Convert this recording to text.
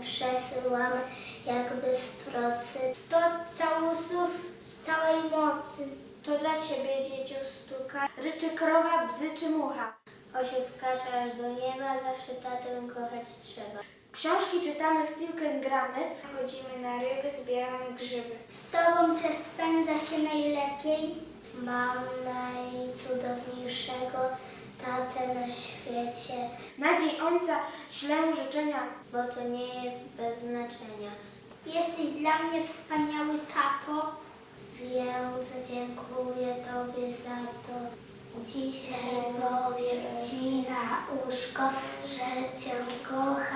przesyłamy jakby z procy. Sto całusów z całej mocy. To dla ciebie, dzieciu stuka. Ryczy krowa, bzyczy mucha. Osiu skacze aż do nieba, zawsze tatę kochać trzeba. Książki czytamy, w piłkę gramy, chodzimy na ryby, zbieramy grzyby. Z tobą czas spędza się najlepiej. Mam najcudowniejszego tatę na świecie. Nadziej ojca ślę życzenia, bo to nie jest bez znaczenia. Jesteś dla mnie wspaniały tato. Więc dziękuję Tobie za to. Dzisiaj powiem Ci na uszko, że Cię kocham